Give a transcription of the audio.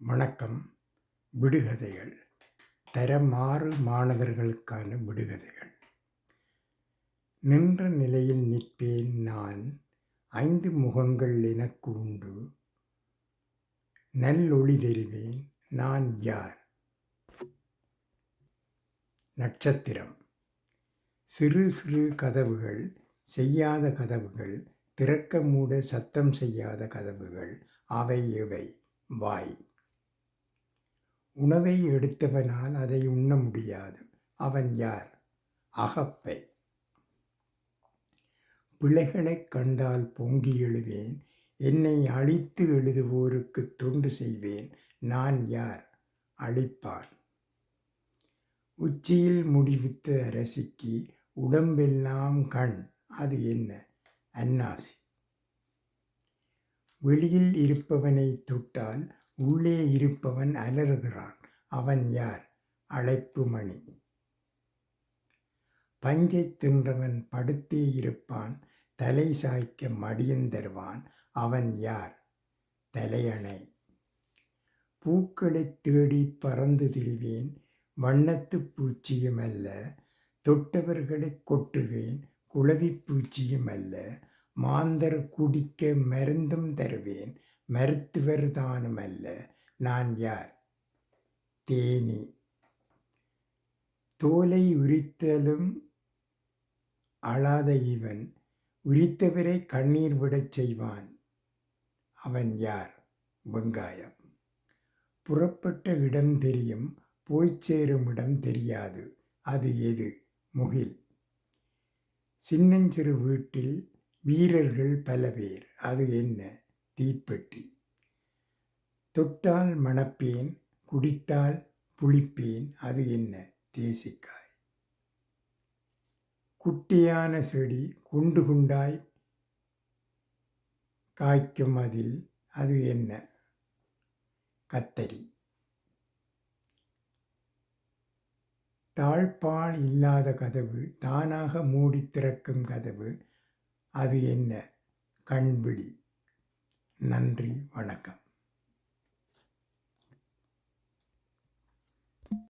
வணக்கம். விடுகதைகள். தரமாறு மாணவர்களுக்கான விடுகதைகள். நின்ற நிலையில் நிற்பேன் நான். ஐந்து முகங்கள் எனக்கு உண்டு நல்லொளி தெரிவேன் நான் யார்? நட்சத்திரம். சிறு சிறு கதவுகள் செய்யாத கதவுகள் திறக்க மூட சத்தம் செய்யாத கதவுகள் அவை எவை? வாய். உணவை எடுத்தவனால் அதை உண்ண முடியாது. அவன் யார்? அகப்பை. பிள்ளைகளைக் கண்டால் பொங்கி எழுவேன். என்னை அழித்து எழுதுவோருக்கு தொண்டு செய்வேன். நான் யார்? அழிப்பான். உச்சியில் முடிவித்த அரசிக்கு உடம்பெல்லாம் கண். அது என்ன? அன்னாசி. வெளியில் இருப்பவனை தொட்டால் உள்ளே இருப்பவன் அலறுகிறான். அவன் யார்? அழைப்பு மணி பஞ்சை தின்றவன் படுத்தே இருப்பான். தலை சாய்க்க மடியும் தருவான். அவன் யார்? தலையணை. பூக்களைத் தேடி பறந்து திரிவேன். வண்ணத்து பூச்சியும் அல்ல. தொட்டவர்களை கொட்டுவேன். குளவி பூச்சியும் அல்ல. மாந்தர் குடிக்க மருந்தும் தருவேன். மருத்துவர் தானுமல்ல நான் யார்? தேனி. தோலை உரித்தலும் அழாத இவன் உரித்தவரை கண்ணீர் விடச் செய்வான். அவன் யார்? வெங்காயம். புறப்பட்ட இடம் தெரியும் போய்ச் சேரும் இடம் தெரியாது. அது எது? முகில். சின்னஞ்சிறு வீட்டில் வீரர்கள் பல பேர். அது என்ன? தீப்பெட்டி. தொட்டால் மணப்பேன் குடித்தால் புளிப்பேன் அது என்ன? தேசிக்காய். குட்டியான செடி குண்டு குண்டாய் காய்க்கும் அதில் அது என்ன? கத்தரி. தாழ்பால் இல்லாத கதவு தானாக மூடி திறக்கும் கதவு அது என்ன? கண்பிடி நன்றி வணக்கம்.